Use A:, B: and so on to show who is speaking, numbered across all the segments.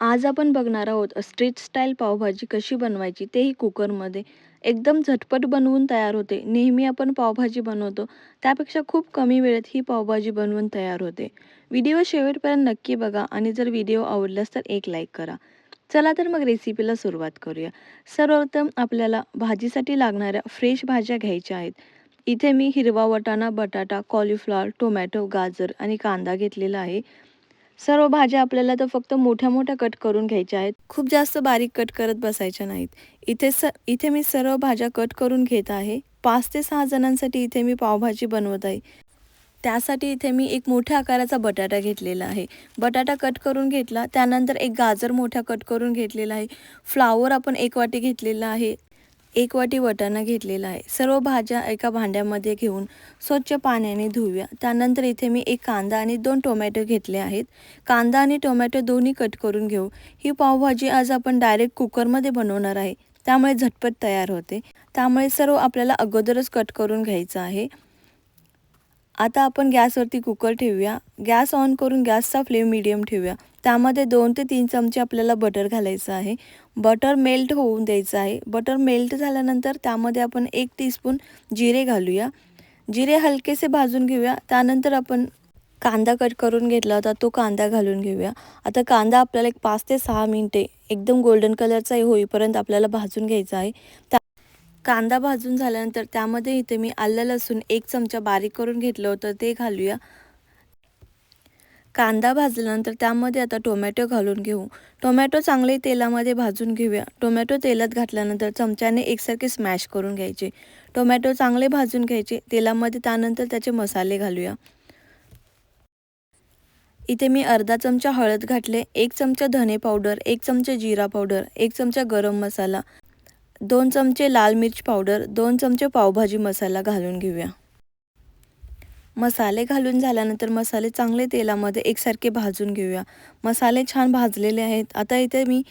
A: आज आपण बघणार आहोत स्ट्रीट स्टाईल पावभाजी कशी बनवायची तेही कुकरमध्ये एकदम झटपट बनवून तयार होते. नेहमी आपण पावभाजी बनवतो. त्यापेक्षा खूप कमी वेळेत ही पावभाजी बनवून तयार होते. व्हिडिओ शेवटपर्यंत नक्की बघा आणि जर व्हिडिओ आवडलास तर एक लाईक करा. चला तर मग रेसिपीला सुरुवात करूया. सर्वप्रथम आपल्याला भाजीसाठी लागणाऱ्या फ्रेश भाज्या घ्यायच्या आहेत. इथे मी हिरवा वटाणा बटाटा कॉलीफ्लॉवर टोमॅटो गाजर आणि कांदा घेतलेला आहे. सर्व भाज्या आपल्याला तर फक्त मोठ्या मोठ्या कट करून घ्यायच्या आहेत. खूप जास्त बारीक कट करत बसायच्या नाहीत. इथे स इथे मी सर्व भाज्या कट करून घेत आहे. पाच ते सहा जणांसाठी इथे मी पावभाजी बनवत आहे. त्यासाठी इथे मी एक मोठ्या आकाराचा बटाटा घेतलेला आहे. बटाटा कट करून घेतला त्यानंतर एक गाजर मोठा कट करून घेतलेला आहे. फ्लावर आपण एक वाटी घेतलेला आहे. एक वाटी वटाणा घेतलेला आहे. सर्व भाज्या एका भांड्यामध्ये घेऊन स्वच्छ पाण्याने धुव्या. त्यानंतर इथे मी एक कांदा आणि दोन टोमॅटो घेतले आहेत. कांदा आणि टोमॅटो दोन्ही कट करून घेऊ. ही पावभाजी आज आपण डायरेक्ट कुकरमध्ये बनवणार आहे. त्यामुळे झटपट तयार होते. त्यामुळे सर्व आपल्याला अगोदरच कट करून घ्यायचं आहे. आता आपण गॅसवरती कुकर ठेवूया. गॅस ऑन करून गॅसचा फ्लेम मिडियम ठेवूया. त्यामध्ये दोन ते तीन चमचे आपल्याला बटर घालायचं आहे. बटर मेल्ट होऊन द्यायचं आहे. बटर मेल्ट झाल्यानंतर त्यामध्ये आपण एक टीस्पून जिरे घालूया. जिरे हलकेसे भाजून घेऊया. त्यानंतर आपण कांदा कट करून घेतला होता तो कांदा घालून घेऊया. आता कांदा आपल्याला एक पाच ते सहा मिनटे एकदम गोल्डन कलरचा होईपर्यंत आपल्याला भाजून घ्यायचा आहे. त्या कांदा भाजून झाल्यानंतर त्यामध्ये इथे मी आलं लसूण एक चमचा बारीक करून घेतलं होतं ते घालूया. कांदा भाजल्यानंतर त्यामध्ये आता टोमॅटो घालून घेऊ. टोमॅटो चांगले तेलामध्ये भाजून घेऊया. टोमॅटो तेलात घातल्यानंतर चमच्याने एकसारखे स्मॅश करून घ्यायचे. टोमॅटो चांगले भाजून घ्यायचे. तेलामध्ये त्यानंतर त्याचे मसाले घालूया. इथे मी अर्धा चमचा हळद घातले एक चमचा धने पावडर एक चमचा जिरा पावडर एक चमचा गरम मसाला दोन चमचे लाल मिर्च पावडर दोन चमचे पावभाजी मसाला घालून घेऊया. मसाले घालून झाल्यानंतर मसाले चांगले तेलामध्ये एकसारखे भाजून घेऊया. मसाले छान भाजलेले आहेत. आता इथे मी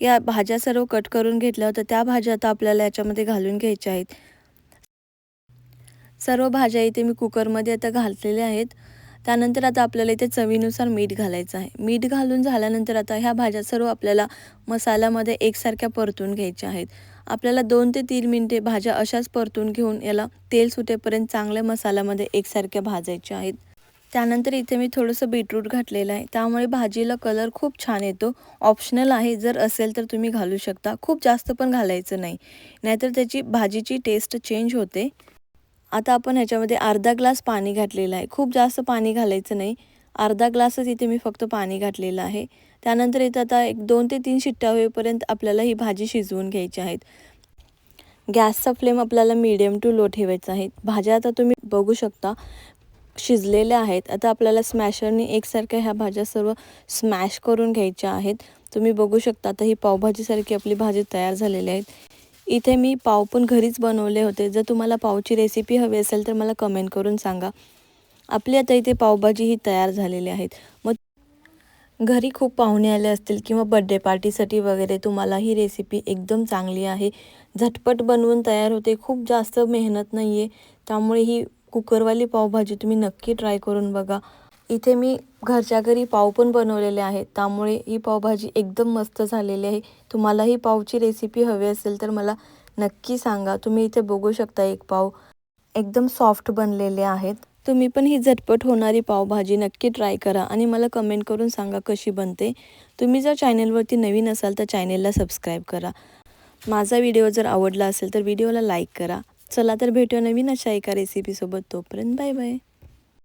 A: या भाज्या सर्व कट करून घेतल्या होत्या. त्या भाज्या आता आपल्याला याच्यामध्ये घालून घ्यायच्या आहेत. सर्व भाज्या इथे मी कुकरमध्ये आता घातलेल्या आहेत. त्यानंतर आता आपल्याला इथे चवीनुसार मीठ घालायचं आहे. मीठ घालून झाल्यानंतर आता ह्या भाज्या सर्व आपल्याला मसाल्यामध्ये एकसारख्या परतून घ्यायच्या आहेत. आपल्याला दोन ते तीन मिनटे भाज्या अशाच परतून घेऊन याला तेल सुटेपर्यंत चांगल्या मसाल्यामध्ये एकसारख्या भाजायच्या आहेत. त्यानंतर इथे मी थोडंसं बीटरूट घातलेलं आहे. त्यामुळे भाजीला कलर खूप छान येतो. ऑप्शनल आहे. जर असेल तर तुम्ही घालू शकता. खूप जास्त पण घालायचं नाही. नाहीतर त्याची भाजीची टेस्ट चेंज होते. आता आपण ह्याच्यामध्ये अर्धा ग्लास पाणी घातलेलं आहे. खूप जास्त पाणी घालायचं नाही. अर्धा ग्लासच इथे मी फक्त पाणी घातलेलं आहे. त्यानंतर इथं आता एक दोन ते तीन शिट्ट्या होईपर्यंत आपल्याला ही भाजी शिजवून घ्यायची आहेत. गॅसचा फ्लेम आपल्याला मीडियम टू लो ठेवायचा आहे. भाज्या आता तुम्ही बघू शकता शिजलेल्या आहेत. आता आपल्याला स्मॅशरने एकसारख्या ह्या भाज्या सर्व स्मॅश करून घ्यायच्या आहेत. तुम्ही बघू शकता आता ही पावभाजीसारखी आपली भाजी तयार झालेली आहेत. इथे मी पाव पण घरीच बनवले होते. जर तुम्हाला पावची रेसिपी हवी असेल तर मला कमेंट करून सांगा. आपली आता इथे पावभाजी ही तयार झालेली आहेत. मग घरी खूप पाहुणे आले असतील किंवा बड्डे पार्टीसाठी वगैरे तुम्हाला ही रेसिपी एकदम चांगली आहे. झटपट बनवून तयार होते. खूप जास्त मेहनत नाही आहे त्यामुळे ही कुकरवाली पावभाजी तुम्ही नक्की ट्राय करून बघा. इथे मी घरच्या घरी पाव पण बनवलेले आहेत. त्यामुळे ही पावभाजी एकदम मस्त झालेली आहे. तुम्हाला ही पावची रेसिपी हवी असेल तर मला नक्की सांगा. तुम्ही इथे बघू शकता एक पाव. एकदम सॉफ्ट बनलेले आहेत. तुम्ही पण ही झटपट होणारी पावभाजी नक्की ट्राय करा आणि मला कमेंट करून सांगा कशी बनते. तुम्ही जर चॅनलवरती नवीन असाल तर चॅनेलला सबस्क्राईब करा. माझा व्हिडिओ जर आवडला असेल तर व्हिडिओला लाईक करा. चला तर भेटूया नवीन अशा एका रेसिपीसोबत तोपर्यंत बाय बाय.